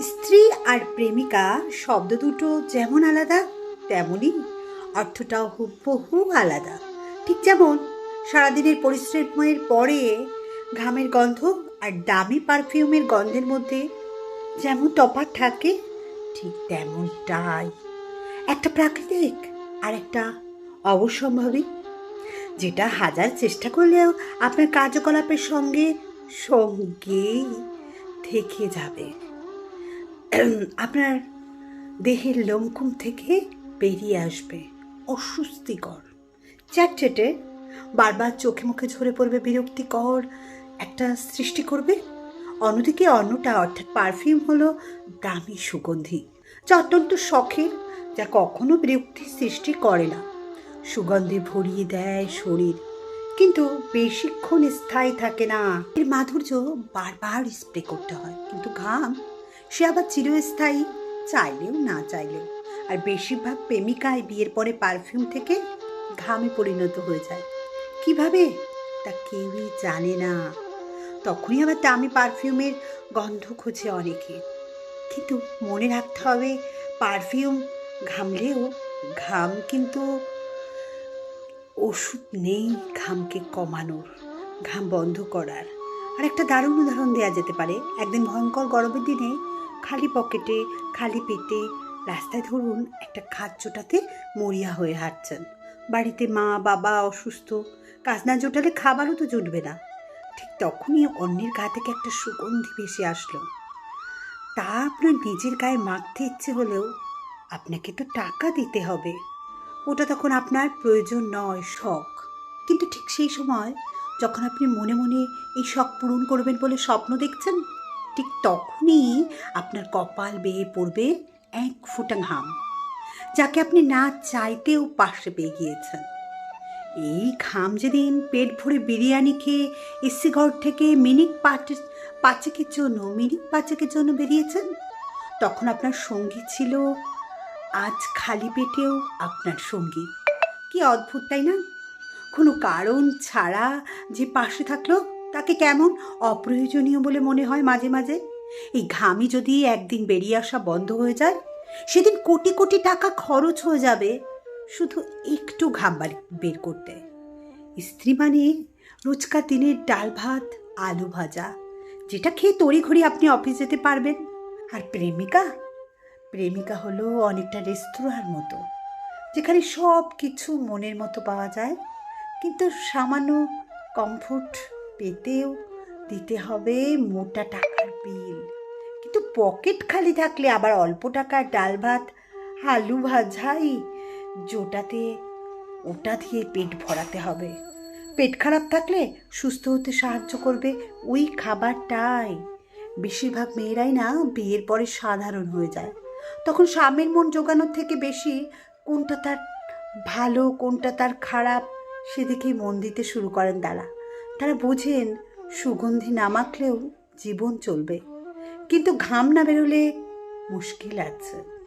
স্ত্রী আর প্রেমিকা শব্দ দুটো যেমন আলাদা, তেমনই অর্থটাও হুবহু আলাদা। ঠিক যেমন সারাদিনের পরিশ্রমের পরে ঘামের গন্ধ আর দামি পারফিউমের গন্ধের মধ্যে যেমন তফাৎ থাকে, ঠিক তেমনটাই। একটা প্রাকৃতিক আর একটা অবসম্ভাবী, যেটা হাজার চেষ্টা করলেও আপনার কার্যকলাপের সঙ্গে সঙ্গেই থেকে যাবে। আপনার দেহের লোমকুম থেকে বেরিয়ে আসবে, অস্বস্তিকর। চ্যাটচেটে বারবার চোখে মুখে ঝরে পড়বে বিরক্তিকর একটা সৃষ্টি করবে। অন্যদিকে অন্যটা অর্থাৎ পারফিউম হলো দামি সুগন্ধি, যা অত্যন্ত শখের, যা কখনো বিরক্তি সৃষ্টি করে না। সুগন্ধে ভরিয়ে দেয় শরীর, কিন্তু বেশিক্ষণ স্থায়ী থাকে না। এর মাধুর্য বারবার স্প্রে করতে হয়, কিন্তু ঘাম সে আবার চিরস্থায়ী, চাইলেও না চাইলেও। আর বেশিরভাগ প্রেমিকায় বিয়ের পরে পারফিউম থেকে ঘামে পরিণত হয়ে যায়। কীভাবে? তা কেউই জানে না। তখনই আবার দামি পারফিউমের গন্ধ খোঁজে অনেকে। কিন্তু মনে রাখতে হবে, পারফিউম ঘামলেও ঘাম কিন্তু ওষুধ নেই ঘামকে কমানোর, ঘাম বন্ধ করার। আর একটা দারুণ উদাহরণ দেওয়া যেতে পারে। একদিন ভয়ঙ্কর গরমের দিনে খালি পকেটে, খালি পেটে রাস্তায় ধরুন একটা খাট জোটাতে মরিয়া হয়ে হাঁটছেন। বাড়িতে মা, বাবা অসুস্থ, কাজ না জোটালে খাবারও তো জুটবে না। ঠিক তখনই অন্যের গা থেকে একটা সুগন্ধি ভেসে আসলো। তা আপনার নিজের গায়ে মাখতে ইচ্ছে হলেও আপনাকে তো টাকা দিতে হবে। ওটা তখন আপনার প্রয়োজন নয়, শখ। কিন্তু ঠিক সেই সময় যখন আপনি মনে মনে এই শখ পূরণ করবেন বলে স্বপ্ন দেখছেন ঠিক তখনই আপনার কপাল বেয়ে পড়বে এক ফোঁটা ঘাম, যাকে আপনি না চাইতেও পাশে পেয়ে গিয়েছেন। এই ঘাম যেদিন পেট ভরে বিরিয়ানি খেয়ে এসি ঘর থেকে মিনিট পাঁচ পাঁচেকের জন্য, মিনিট পাঁচেকের জন্য বেরিয়েছেন, তখন আপনার সঙ্গী ছিল আজ খালি পেটেও আপনার সঙ্গী। কি অদ্ভুত, তাই না? কোনো কারণ ছাড়া যে পাশে থাকল তাকে কেমন অপ্রয়োজনীয় বলে মনে হয় মাঝে মাঝে? এই ঘামি যদি একদিন বেরিয়ে আসা বন্ধ হয়ে যায়, সেদিন কোটি কোটি টাকা খরচ হয়ে যাবে। শুধু একটু ঘাম বের করতে। স্ত্রী মানে রোজকার দিনের ডাল ভাত, আলু ভাজা, যেটা খেয়ে তড়িঘড়ি আপনি অফিস যেতে পারবেন। আর প্রেমিকা? প্রেমিকা হলো অনেকটা রেস্তোরাঁর মতো, যেখানে সব কিছু মনের মতো পাওয়া যায়, কিন্তু সামান্য কমফোর্ট পেতেও দিতে হবে মোটা টাকার বিল। কিন্তু পকেট খালি থাকলে আবার অল্প টাকার ডাল ভাত, আলু ভাজাই, জোটাতে ওটা দিয়ে পেট ভরাতে হবে। পেট খারাপ থাকলে সুস্থ হতে সাহায্য করবে ওই খাবারটাই। বেশিরভাগ মেয়েরাই না বিয়ের পরে সাধারণ হয়ে যায়। তখন স্বামীর মন জোগানোর থেকে বেশি কোনটা তার ভালো, কোনটা তার খারাপ সেদিকেই মন দিতে শুরু করেন তারা। তারা বোঝেন সুগন্ধি না মাখলেও জীবন চলবে। কিন্তু ঘাম না বেরোলে মুশকিল আছে।